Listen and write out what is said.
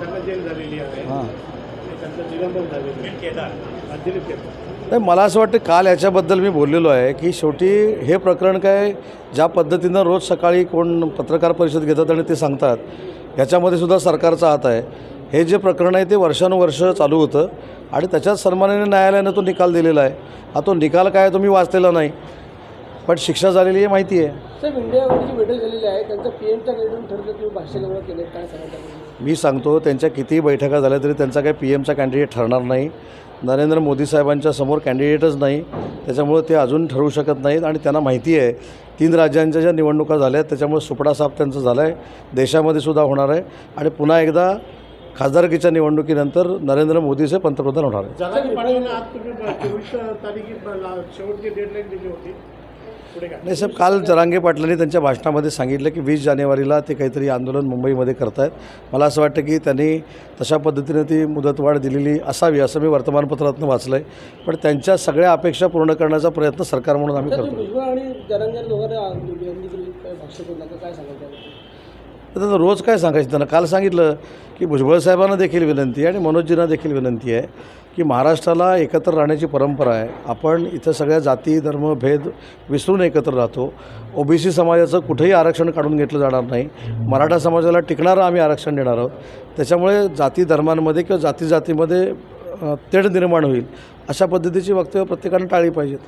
त्यांना जेल झालेली आहे. हां. आणि त्यांचं निलंबन झालेलं आहे. दिलीप केदार. नाही मला असं वाटतं काल याच्याबद्दल मी बोललेलो आहे की शेवटी हे प्रकरण काय ज्या पद्धतीनं रोज सकाळी कोण पत्रकार परिषद घेतात आणि ते सांगतात ह्याच्यामध्ये सुद्धा सरकारचा हात आहे. हे जे प्रकरण आहे ते वर्षानुवर्ष चालू होतं आणि त्याच्यात सन्मानाने न्यायालयानं तो निकाल दिलेला आहे. हा तो निकाल काय आहे तो मी वाचलेला नाही. पण शिक्षा झालेली आहे माहिती आहे. साहेब इंडिया जी बैठक झालेली आहे त्यांचं पी एमच्या कॅन्डिडेट ठरलं तुम्ही भाष्य केलं केले काय मी सांगतो त्यांच्या कितीही बैठका झाल्या तरी त्यांचा काही पी एमचा कॅन्डिडेट ठरणार नाही. नरेंद्र मोदी साहेबांच्या समोर कॅन्डिडेटच नाही. त्याच्यामुळे ते अजून ठरवू शकत नाहीत आणि त्यांना माहिती आहे तीन राज्यांच्या ज्या निवडणुका झाल्या आहेत त्याच्यामुळे सुपडा साफ त्यांचं झालं आहे देशामध्ये सुद्धा होणार आहे. आणि पुन्हा एकदा खासदारकीच्या निवडणुकीनंतर नरेंद्र मोदीचे पंतप्रधान होणार आहे. जगाची पाठवून आज तुम्ही चोवीस तारीख शेवटची डेडलाईन दिली होती. नाही साहेब काल जरांगे पाटलांनी त्यांच्या भाषणामध्ये सांगितलं की वीस जानेवारीला ते काहीतरी आंदोलन मुंबईमध्ये करतायत. मला असं वाटतं की त्यांनी तशा पद्धतीने ती मुदतवाढ दिलेली असावी असं मी वर्तमानपत्रातून वाचलं आहे पण त्यांच्या सगळ्या अपेक्षा पूर्ण करण्याचा प्रयत्न सरकार म्हणून आम्ही करतो आणि जरांगे दोघांना काय सांगायचं आता रोज काय सांगायचं त्यांना? काल सांगितलं की भुजबळ साहेबांना देखील विनंती आहे आणि मनोजजींना देखील विनंती आहे. की महाराष्ट्राला एकत्र राहण्याची परंपरा आहे. आपण इथं सगळ्या जाती धर्म भेद विसरून एकत्र राहतो. ओबीसी समाजाचं कुठेही आरक्षण काढून घेतलं जाणार नाही. मराठा समाजाला टिकणारं आम्ही आरक्षण देणार आहोत. त्याच्यामुळे जाती धर्मांमध्ये किंवा जाती जातीमध्ये तेढ निर्माण होईल. अशा पद्धतीची वक्तव्य प्रत्येकानं टाळली पाहिजेत.